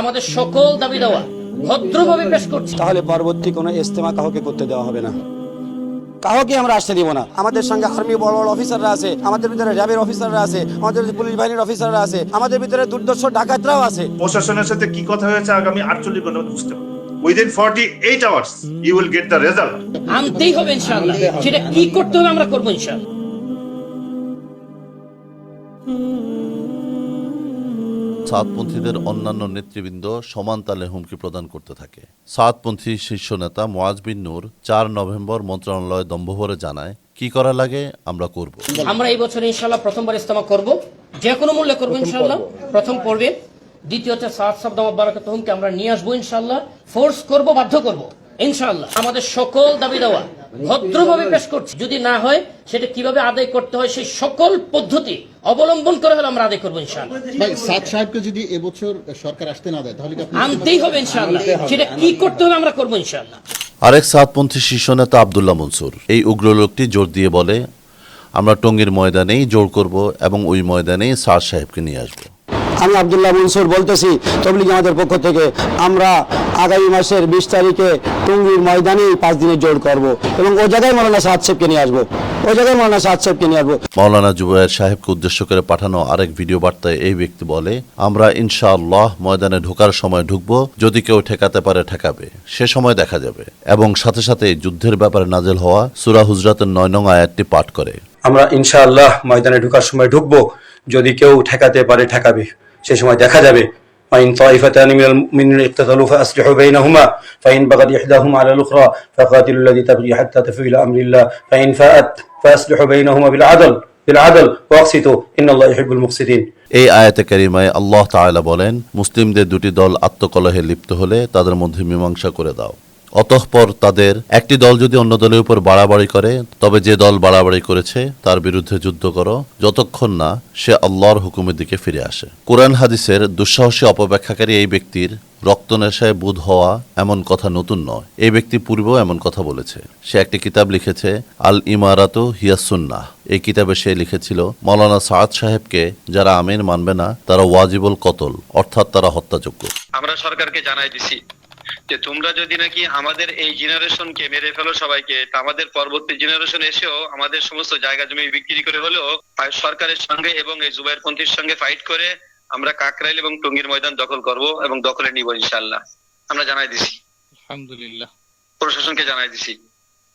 আমাদের সকল দাবি দেওয়া ভদ্রভাবে পেশ করছি। তাহলে পরবর্তী কোনো ইস্তেমা কাউকে করতে দেওয়া হবে না। কাউকে আমরা আসতে দিব না। আমাদের সঙ্গে আর্মি বড় বড় অফিসাররা আছে আমাদের ভিতরে র্যাবের অফিসাররা আছে আমাদের পুলিশ বাহিনীর অফিসাররা আছে আমাদের ভিতরে দুর্দর্শ ডাকাতরাও আছে। প্রশাসনের সাথে কি কথা হয়েছে আগামী আটচল্লিশ ঘণ্টার মধ্যে বুঝতে পারব। Within forty eight hours you will get the result আনতেই হবে ইনশাআল্লাহ। সেটা কি করতে হবে আমরা করব ইনশাআল্লাহ। সাতপন্থীদের অন্যান্য নেতৃবৃন্দ সমান তালে হুমকি প্রদান করতে থাকে। সাতপন্থী শীর্ষ নেতা মোয়াজ বিন নূর চার নভেম্বর মন্ত্রণালয় দম্ভভরে জানায় কি করা লাগে আমরা করব। আমরা এই বছর ইনশাল্লাহ প্রথমবার ইস্তমা করব। যে কোনো মূল্যে করব ইনশাল্লাহ প্রথম পর্বে। দ্বিতীয়তে সাত শব্দ বারাকাত হুমকি আমরা নিয়ে আসব ইনশাল্লাহ ফোর্স করব বাধ্য করব। ইনশাআল্লাহ আমাদের সকল দাবি দেওয়া ভদ্রভাবে পেশ করছি। যদি না হয় সেটা কীভাবে আদায় করতে হয় সেই সকল পদ্ধতি অবলম্বন করে হলে আমরা আদায় করব ইনশাআল্লাহ। ভাই সাদ সাহেবকে যদি এবছর সরকার আসতে না দেয় তাহলে আনতেই হবে ইনশাআল্লাহ। সেটা কি করতে হবে আমরা করব ইনশাআল্লাহ। আরেক সাতপন্থী শীর্ষ নেতা আবদুল্লাহ মনসুর এই উগ্র লোকটি জোর দিয়ে বলে আমরা টঙ্গীর ময়দানেই জোর করব এবং ওই ময়দানেই সার সাহেবকে নিয়ে আসব। আমি আবদুল্লাহ মনসুর বলতেছি তবলিগ আমাদের পক্ষ থেকে আমরা আগামী মাসের বিশ তারিখে টুঙ্গির ময়দানেই পাঁচ দিনের জোর করব এবং ওই জায়গায় মৌলানা সাদ সাহেবকে নিয়ে আসব। ওই জায়গায় মৌলানা সাদ সাহেবকে নিয়ে আসব। মাওলানা জুবায়ের সাহেবকে উদ্দেশ্য করে পাঠানো আরেক ভিডিও বার্তায় এই ব্যক্তি বলে আমরা ইনশাআল্লাহ ময়দানে ঢোকার সময় ঢুকবো যদি কেউ ঠেকাতে পারে ঠেকাবে সে সময় দেখা যাবে। এবং সাথে সাথে যুদ্ধের ব্যাপারে নাজেল হওয়া সুরা হুজরাতের নয় নং আয়াতটি পাঠ করে। আমরা ইনশাআল্লাহ ময়দানে ঢোকার সময় ঢুকবো যদি কেউ ঠেকাতে পারে ঠেকাবে। সে সময় দেখা যাবে فإن طائفتان من المؤمنين اقتتلوا فأصلحوا بينهما فإن بغت إحداهما على الأخرى فقاتلوا الذي تبغي حتى تفيء إلى أمر الله فإن فاءت فأصلحوا بينهما بالعدل بالعدل وأقسطوا إن الله يحب المقسطين এই আয়াতে কারিমায় আল্লাহ তাআলা বলেন মুসলিমদের দুটি দল আত্মকলহে লিপ্ত হলে তাদের মধ্যে মীমাংসা করে দাও অতঃপর তাদের একটি দল যদি অন্য দলের উপর বাড়াবাড়ি করে, তবে যে দল বাড়াবাড়ি করেছে, তার বিরুদ্ধে যুদ্ধ করো, যতক্ষণ না সে আল্লাহর হুকুমের দিকে ফিরে আসে। কোরআন হাদিসের দুঃসাহসী অপব্যাখ্যাকারী এই ব্যক্তির রক্ত নেশায় বুধ হওয়া এমন কথা নতুন নয়। এই ব্যক্তি পূর্বেও এমন কথা বলেছে। সে একটি কিতাব লিখেছে, আল ইমারাতু হিয়াসুন্নাহ এই কিতাবে সে লিখেছিল মৌলানা সাদ সাহেবকে যারা আমিন মানবে না, তারা ওয়াজিবুল কতল, অর্থাৎ তারা হত্যাযোগ্য। আমরা সরকারকে জানাই দিছি যে তোমরা যদি নাকি আমাদের এই জেনারেশনকে মেরে ফেলো সবাইকে আমাদের পরবর্তী জেনারেশন এসেও আমাদের সমস্ত জায়গা জমি বিক্রি করে হলেও সরকারের সঙ্গে এবং এই জুবাইর পন্থীর সঙ্গে ফাইট করে আমরা কাকরাইল এবং টঙ্গীর ময়দান দখল করব এবং দখলে নিব ইনশাল্লাহ আমরা জানাই দিছি। আলহামদুলিল্লাহ। প্রশাসনকে জানাই দিছি।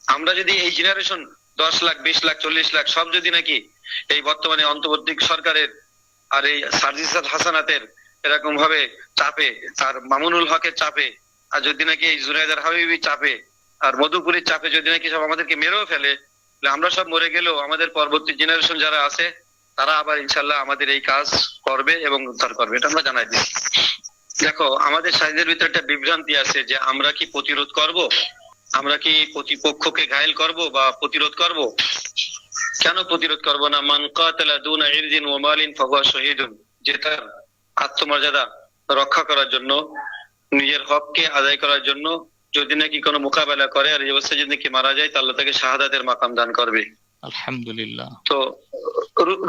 আমরা যদি এই জেনারেশন দশ লাখ বিশ লাখ চল্লিশ লাখ সব যদি নাকি এই বর্তমানে অন্তর্বর্তী সরকারের আর এই সার্জিসাল হাসানাতের এরকম ভাবে চাপে তার মামুনুল হকের চাপে আর যদি নাকি এই জুনাইদার হাবিবি চাপে আর মধুপুরের চাপে যদি নাকি সব আমাদেরকে মেরেও ফেলে আমরা সব মরে গেলেও আমাদের পরবর্তী জেনারেশন যারা আছে, তারা আবার ইনশাল্লাহ আমাদের এই কাজ করবে এবং উদ্ধার করবে, এটা আমরা জানাই দিই। দেখো, আমাদের সাইজের ভিতরে একটা বিভ্রান্তি আছে যে আমরা কি প্রতিরোধ করব? আমরা কি প্রতিপক্ষকে ঘায়েল করব বা প্রতিরোধ করব? কেন প্রতিরোধ করব না? মান কাতালা দুনা ইরদিন ওয়া মালিন ফাহুয়া শহীদুন, যে তার আত্মমর্যাদা রক্ষা করার জন্য নিজের হককে আদায় করার জন্য যদি নাকি কোনো মোকাবেলা করে আর এই অবস্থায় যদি নাকি মারা যায় তাহলে তাকে শাহাদাতের মাকাম দান করবে। আলহামদুলিল্লাহ। তো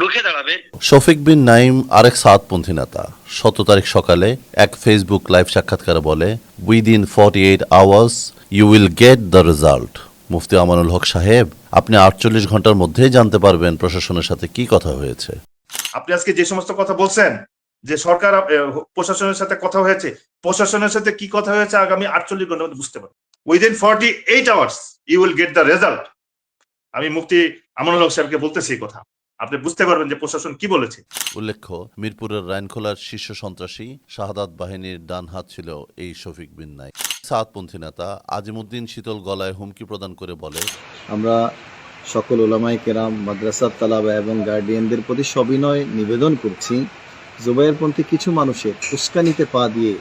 রুখে দাঁড়াবে। শফিক বিন নাইম আরেক সাতপন্থী নেতা। সতেরো তারিখ সকালে এক ফেসবুক লাইভ সাক্ষাৎকারে বলে within forty eight hours you will get the result Mufti Amanul Haque সাহেব আপনি আটচল্লিশ ঘণ্টার মধ্যেই জানতে পারবেন প্রশাসনের সাথে কি কথা হয়েছে। আপনি আজকে যে সমস্ত কথা বলছেন যে সরকার প্রশাসনের সাথে কথা হয়েছে প্রশাসনের সাথে কি কথা হয়েছে আগামী আটচল্লিশ ঘণ্টার মধ্যে বুঝতে পারব within forty eight hours you will get the result আমি মুক্তি আমানুল হক সাহেবকে বলতেছি এই কথা। আপনি বুঝতে পারবেন যে প্রশাসন কি বলেছে। উল্লেখ্য মিরপুরের রাইনখোলার শীর্ষ সন্ত্রাসী শাহাদাত বাহিনীর ডান হাত ছিল এই শফিক বিন সাতপন্থী নেতা আজিমুদ্দিন শীতল গলায় হুমকি প্রদান করে বলে আমরা সকল ওলামাই কেরাম মাদ্রাসার তালাবা এবং গার্ডিয়ানদের প্রতি সবিনয় নিবেদন করছি জুবাইরপন্থী কিছু মানুষের উস্কানিতে পা দিয়ে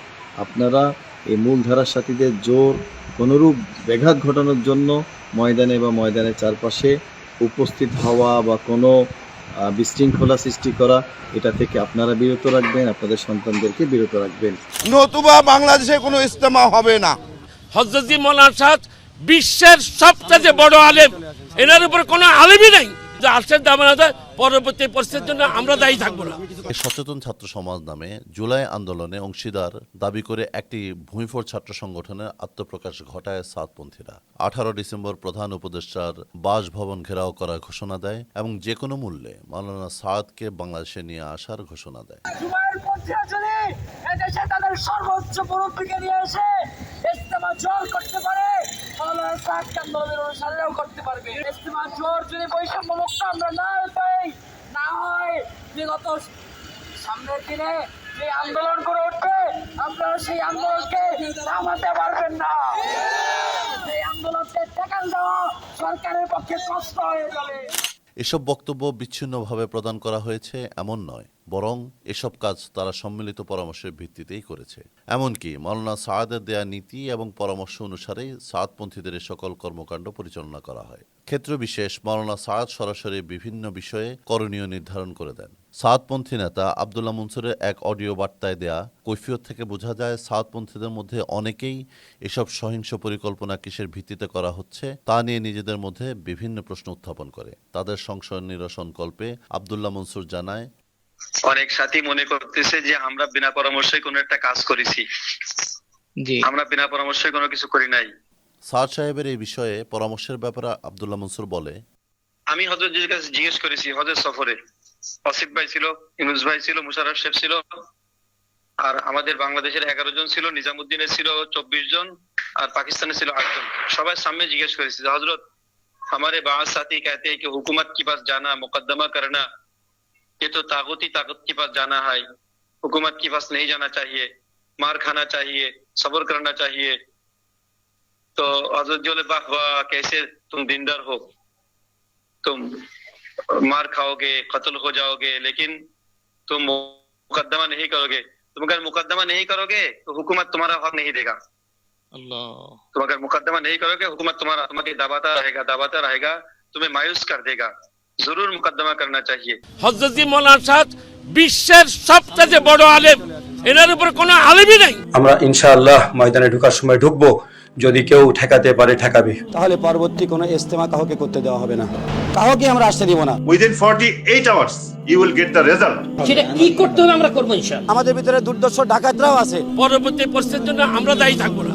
আপনারা এই মূলধারার সাথীদের জোর কোনোরূপ ব্যাঘাত ঘটানোর জন্য ময়দানে বা ময়দানের চারপাশে উপস্থিত হওয়া বা কোনো বিশৃঙ্খলা সৃষ্টি করা এটা থেকে আপনারা বিরত রাখবেন আপনাদের সন্তানদেরকে বিরত রাখবেন। নতুবা বাংলাদেশে কোনো ইস্তেমা হবে না। হজরত মৌলানা সাদ বিশ্বের সবচেয়ে বড় আলেম। এনার উপর কোনো আলেমই নাই। যে আর্টসের দাম না পরবর্তী পরিস্থিতির জন্য আমরা দায়ী থাকব না। সচেতন ছাত্র সমাজ নামে জুলাই আন্দোলনে অংশীদার দাবি করে একটি ভূমিফোর ছাত্র সংগঠনের আত্মপ্রকাশ ঘটায় সাতপন্থীরা। আঠারো ডিসেম্বর প্রধান উপদেষ্টার বাসভবন ঘেরাও করার ঘোষণা দেয় এবং যে কোনো মূল্যে মাওলানা সাদকে বাংলাদেশে নিয়ে আসার ঘোষণা দেয়। তাদের সর্বোচ্চ মুরব্বীকে নিয়ে এসে ইস্তেমা জোর করতে পারে। যদি না না হয় দিনে আন্দোলন করে আপনারা সেই আন্দোলনকে পারবেন না। সেই আন্দোলনকে সরকারের পক্ষে এসব বক্তব্য বিচ্ছিন্নভাবে প্রদান করা হয়েছে, এমন নয়। বরং এসব কাজ তারা সম্মিলিত পরামর্শের ভিত্তিতেই করেছে। এমনকি মাওলানা সায়াদের দেয়া নীতি এবং পরামর্শ অনুসারেই সাদপন্থীদের সকল কর্মকাণ্ড পরিচালনা করা হয়। ক্ষেত্র বিশেষ মাওলানা সায়াদ সরাসরি বিভিন্ন বিষয়ে করণীয় নির্ধারণ করে দেন। সাদপন্থী নেতা আবদুল্লাহ মনসুরের এক অডিও বার্তায় দেয়া কৈফিয়ত থেকে বোঝা যায় সাদপন্থীদের মধ্যে অনেকেই এসব সহিংস পরিকল্পনা কিসের ভিত্তিতে করা হচ্ছে তা নিয়ে নিজেদের মধ্যে বিভিন্ন প্রশ্ন উত্থাপন করে। তাদের সংশয় নিরসন কল্পে আবদুল্লাহ মনসুর জানায় অনেক সাথী মনে করতেছে যে আমরা বিনা পরামর্শে কোনো একটা কাজ করেছি জি আমরা বিনা পরামর্শে কোনো কিছু করি নাই সাদ সাহেবের এই বিষয়ে পরামর্শের ব্যাপারে আবদুল্লাহ মনসুর বলে আমি হজরতজির কাছে জিজ্ঞেস করেছি হজের সফরে অসিফ ভাই ছিল ইনুস ভাই ছিল মুশারফ শেখ ছিল আর আমাদের বাংলাদেশের এগারো জন ছিল নিজামুদ্দিনের ছিল চব্বিশ জন আর পাকিস্তানের ছিল আটজন সবার সামনে জিজ্ঞেস করেছি যে হজরত हमारे बाज साथी कहते हैं कि हुकूमत के पास जाना मुकदमा करना ये तो ताकती ताकत के पास जाना है। हुकूमत के पास नहीं जाना चाहिए। मार खाना चाहिए सबर करना चाहिए। तो हज़रत वाह वाह कैसे तुम दिनदार हो? तुम मार खाओगे कत्ल हो जाओगे लेकिन तुम मुकदमा नहीं करोगे। तुम अगर मुकदमा नहीं करोगे तो हुकूमत तुम्हारा हक नहीं देगा। अल्लाह। तुम अगर मुकदमा नहीं करोगे हुकूमत तुम्हारा तुम्हारे दबाता रहेगा दबाता रहेगा तुम्हें मायूस कर देगा। জরুর মুকদ্দমা করনা চাই হজরত মৌলানা সাদ বিশ্বের সবচেয়ে বড় আলেম। এনার উপর কোনো আলেমই নাই। আমরা ইনশাআল্লাহ ময়দানে ঢোকার সময় ঢুকব যদি কেউ ঠেকাতে পারে ঠেকাবে। তাহলে পরবর্তী কোনো ইস্তেমা কাউকে করতে দেওয়া হবে না। কাউকে আমরা আসতে দিব না। Within 48 hours you will get the result সেটা কি করতে হবে আমরা করব ইনশাআল্লাহ? আমাদের ভিতরে দুর্দশ ডাকাতরাও আছে। পরবর্তী পরিস্থিতির জন্য আমরা দায়ী থাকব না।